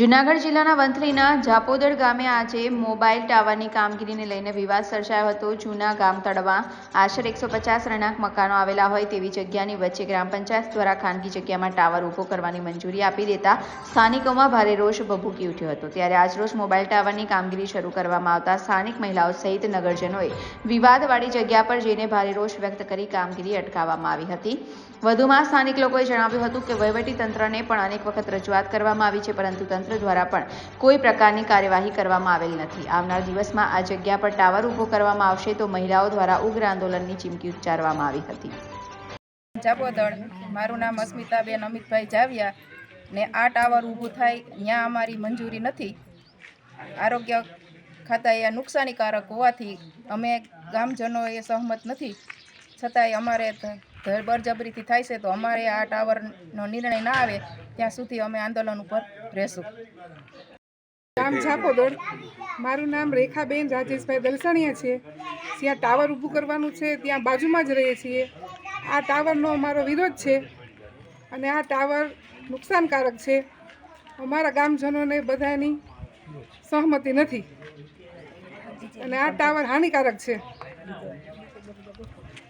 જૂનાગઢ જિલ્લાના વંથલીના જાપોદર ગામે આજે મોબાઈલ ટાવરની કામગીરીને લઈને વિવાદ સર્જાયો હતો. જૂના ગામ તળવા આશરે એકસો પચાસ રહેણાંક મકાનો આવેલા હોય તેવી જગ્યાની વચ્ચે ગ્રામ પંચાયત દ્વારા ખાનગી જગ્યામાં ટાવર ઊભો કરવાની મંજૂરી આપી દેતા સ્થાનિકોમાં ભારે રોષ ભભૂકી ઉઠ્યો હતો. ત્યારે આજરોજ મોબાઈલ ટાવરની કામગીરી શરૂ કરવામાં આવતા સ્થાનિક મહિલાઓ સહિત નગરજનોએ વિવાદવાળી જગ્યા પર જઈને ભારે રોષ વ્યક્ત કરી કામગીરી અટકાવવામાં આવી હતી. વધુમાં સ્થાનિક લોકોએ જણાવ્યું હતું કે વહીવટી તંત્રને પણ અનેક વખત રજૂઆત કરવામાં આવી છે, પરંતુ તંત્ર દ્વારા પણ કોઈ પ્રકારની કાર્યવાહી કરવામાં આવેલ નથી. આવનાર દિવસમાં આ જગ્યા પર ટાવર ઊભો કરવામાં આવશે તો મહિલાઓ દ્વારા ઉગ્ર આંદોલનની ચીમકી ઉચ્ચારવામાં આવી હતી. જાપોદળ મારું નામ અસ્મિતાબેન અમિતભાઈ જાવ્યા ને આ ટાવર ઊભું થાય ત્યાં અમારી મંજૂરી નથી. આરોગ્ય ખાતાએ આ નુકસાનીકારક હોવાથી અમે ગામજનોએ સહમત નથી. છતાંય અમારે ધર બળજબરીથી થાય છે, તો અમારે આ ટાવરનો નિર્ણય ના આવે, ત્યાં સુધી અમે આંદોલન ઉપર રહેશું. ગામ ઝાપોદર મારું નામ રેખાબેન રાજેશભાઈ દલસાણીયા છે. જ્યાં ટાવર ઊભું કરવાનું છે, ત્યાં બાજુમાં જ રહીએ છીએ. આ ટાવરનો અમારો વિરોધ છે અને આ ટાવર નુકસાનકારક છે. અમારા ગામજનોને બધાની સહમતિ નથી. અને આ ટાવર હાનિકારક છે.